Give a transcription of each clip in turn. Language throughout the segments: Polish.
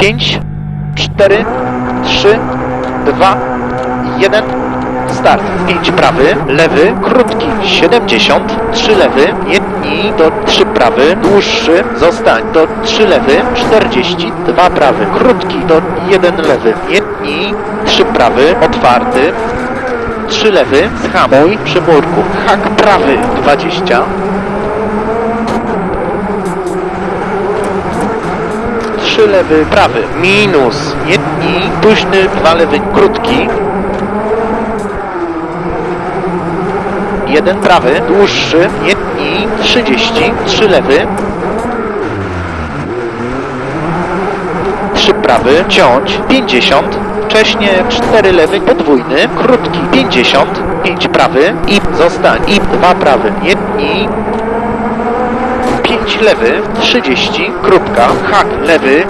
5, 4, 3, 2, 1. Start. 5 prawy, lewy, krótki. 70, 3 lewy, jedni do 3 prawy, dłuższy, zostań. Do 3 lewy, 40, 2 prawy, krótki. Do 1 lewy, jedni, 3 prawy, otwarty, 3 lewy, zhamuj przy murku, hak prawy 20, 3 lewy, prawy, minus, jedni, późny, 2 lewy, krótki, jeden prawy, dłuższy, jedni, 30, 3 lewy, 3 prawy, ciąć, 50, wcześnie 4 lewy, podwójny, krótki, 50, 5 prawy. I zostań, i 2 prawy, jedni, 5 lewy, 30, krótka, hak lewy,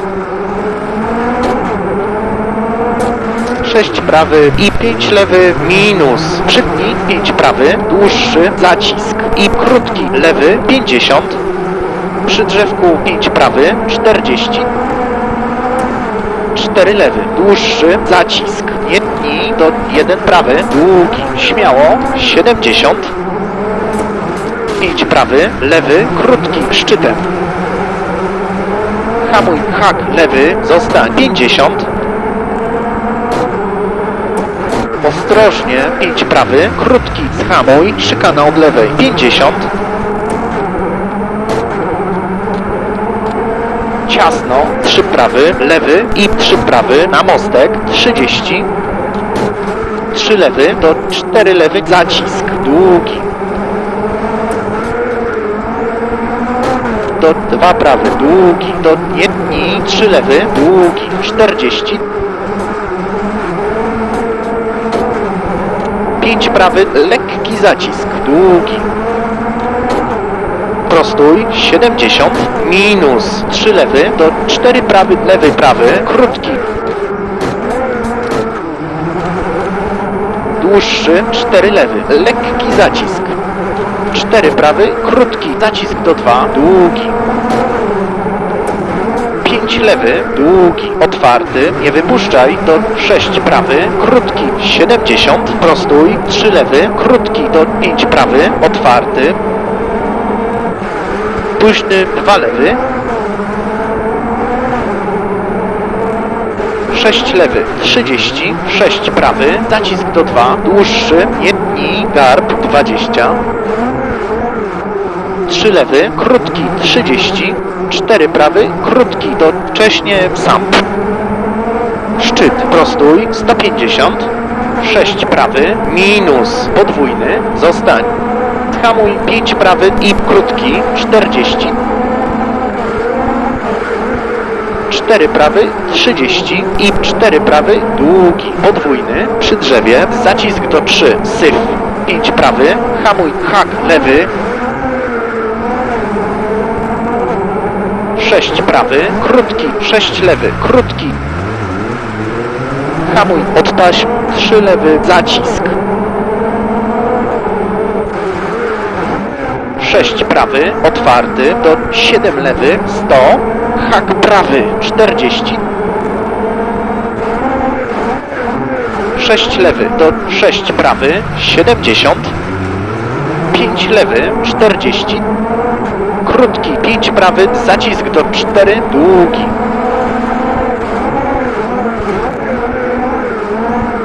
6 prawy i 5 lewy minus. Przytnij 5 prawy, dłuższy zacisk i krótki lewy 50. Przy drzewku 5 prawy 40. 4 lewy, dłuższy zacisk. Jedni do 1 prawy, długi, śmiało 70. 5 prawy, lewy, krótki, szczytem. Hamuj, hak, lewy, zostań 50. Ostrożnie, 5 prawy, krótki, zhamuj, szykana od lewej, 50. Ciasno, 3 prawy, lewy i 3 prawy na mostek, 30. 3 lewy do 4 lewy, zacisk, długi. Do 2 prawy, długi, do jedni, 3 lewy, długi, 40. 5 prawy, lekki zacisk, długi. Prostój, 70, minus 3 lewy, do 4 prawy, lewy, prawy, krótki. Dłuższy, 4 lewy, lekki zacisk. 4 prawy, krótki, zacisk do 2, długi. 5 lewy, długi, otwarty, nie wypuszczaj, do 6 prawy, krótki, 70, prostój, 3 lewy, krótki, do 5 prawy, otwarty, późny, 2 lewy, 6 lewy, 30, 6 prawy, zacisk do 2, dłuższy, jedni, garb, 20, 3 lewy, krótki 30, 4 prawy, krótki do wcześnie sam. Szczyt prostój 150, 6 prawy, minus podwójny, zostań. Hamuj 5 prawy i krótki 40. 4 prawy, 30 i 4 prawy, długi, podwójny, przy drzewie, zacisk do 3, syf, 5 prawy, hamuj, hak, lewy, 6 prawy, krótki, 6 lewy, krótki. Hamuj od taśm, 3 lewy, zacisk. 6 prawy, otwarty, do 7 lewy, 100, hak prawy, 40. 6 lewy, do 6 prawy, 70. 5 lewy, 40 krótki, 5 prawy, zacisk do 4, długi.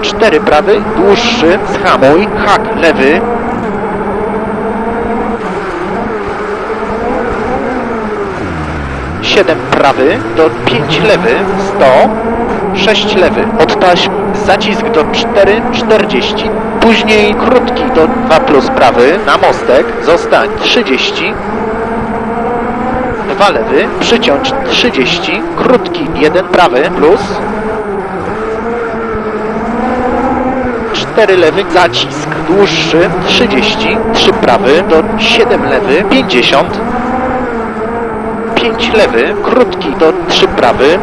4 prawy, dłuższy, zhamuj, hak lewy. Siedem prawy do 5 lewy, 100, 6 lewy, od taśm, zacisk do 4, 40, później krótki do 2 plus prawy, na mostek, zostań 30, 2 lewy, przyciąć 30, krótki 1 prawy plus 4 lewy, zacisk dłuższy 30, 3 prawy do 7 lewy, 50 5 lewy, krótki do 3 prawy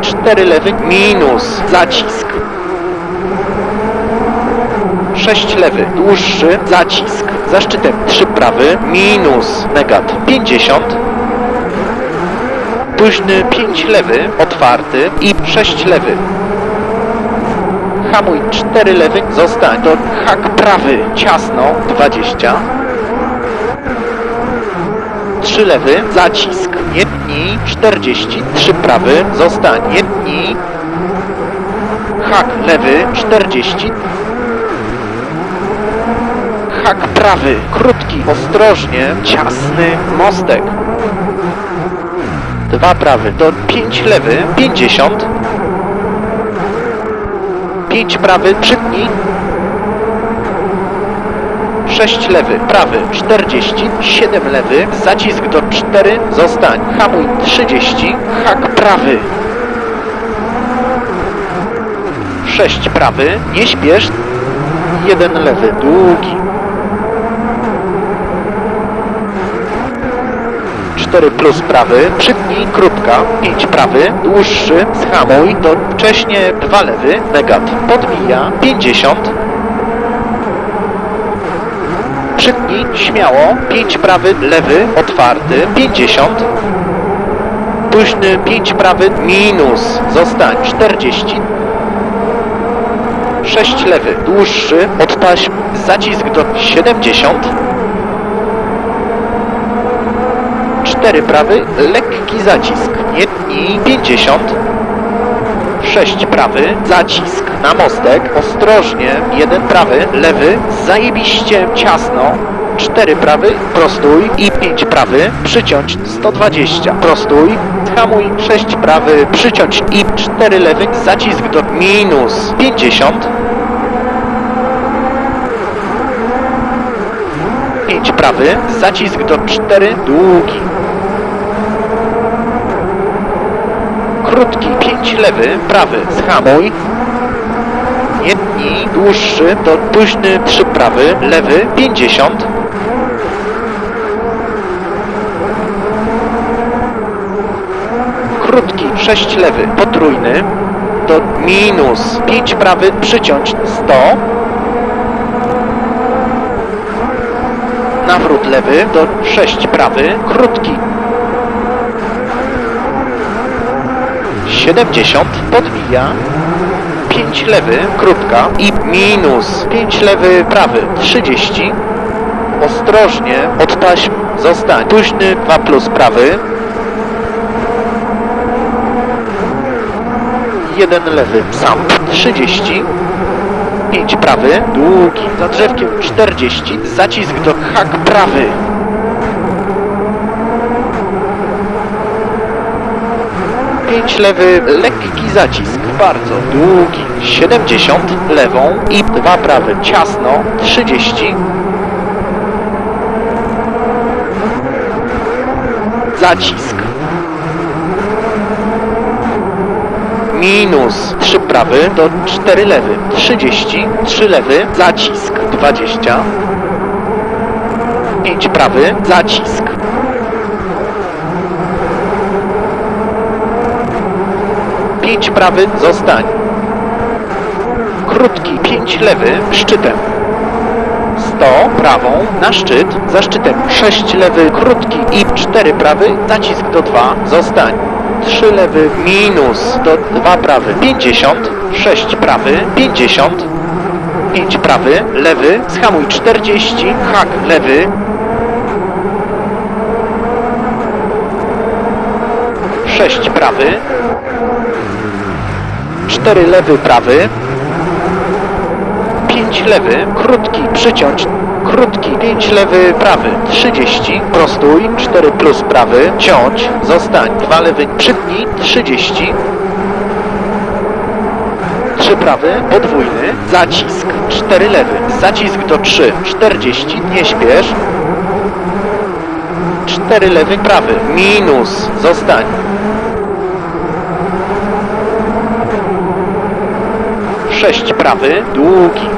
4 lewy, minus zacisk 6 lewy, dłuższy, zacisk. Za szczytem 3 prawy, minus negat 50. Późny 5 lewy, otwarty i 6 lewy. Hamuj 4 lewy, zostań. Do hak prawy, ciasno 20. 3 lewy, zacisk. Nie tnij, 40. 3 prawy, zostań. Nie tnij. Hak lewy, 40. Hak prawy, krótki, ostrożnie, ciasny mostek. Dwa prawy, do 5 lewy, 50. 5 prawy, przytnij. 6 lewy, prawy, 40, 7 lewy, zacisk do 4, zostań, hamuj 30, hak prawy. 6 prawy, nie śpiesz, 1 lewy, długi. 4 plus prawy, przytnij, krótka, 5 prawy, dłuższy, schamuj, do wcześnie 2 lewy, negat, podbija, 50, przytnij, śmiało, 5 prawy, lewy, otwarty, 50, późny, 5 prawy, minus, zostań, 40, 6 lewy, dłuższy, od taśm, zacisk do 70, 4 prawy, lekki zacisk, nie tnij, 50, 6 prawy, zacisk na mostek, ostrożnie, 1 prawy, lewy, zajebiście ciasno, 4 prawy, prostuj. I 5 prawy, przyciąć 120, prostuj, hamuj 6 prawy, przyciąć. I 4 lewy, zacisk do minus 50, 5 prawy, zacisk do 4, długi. Krótki, 5 lewy, prawy, schamuj. Tnij, dłuższy, do późny, 3 prawy, lewy, 50. Krótki, 6 lewy, potrójny, do minus, 5 prawy, przyciąć, 100. Nawrót lewy do 6 prawy, krótki. 70 podbija. 5 lewy, krótka i minus 5 lewy, prawy 30. Ostrożnie od taśm zostań. Późny 2 plus prawy. 1 lewy, sam 30. 5 prawy, długi, za drzewkiem 40, zacisk do hak prawy. Pięć lewy, lekki zacisk, bardzo długi, 70 lewą i dwa prawy, ciasno, 30. Zacisk. minus 3 prawy do 4 lewy, 30, 3 lewy, zacisk 20, 5 prawy, zacisk. Pięć prawy, zostań. Krótki, 5 lewy, szczytem. 100 prawą na szczyt, za szczytem. 6 lewy, krótki i 4 prawy, zacisk do 2, zostań. 3 lewy minus do 2 prawy. 50, 6 prawy. 50, 5 prawy, lewy, schamuj 40, hak lewy, 6 prawy, 4 lewy prawy, 5 lewy, krótki przyciąć, krótki, 5 lewy prawy, 30, prostuj, 4 plus prawy, ciąć, zostań, 2 lewy, przytnij, 30, 3 prawy, podwójny, zacisk, 4 lewy, zacisk do 3, 40, nie śpiesz, 4 lewy, prawy, minus, zostań, 6 prawy, długi,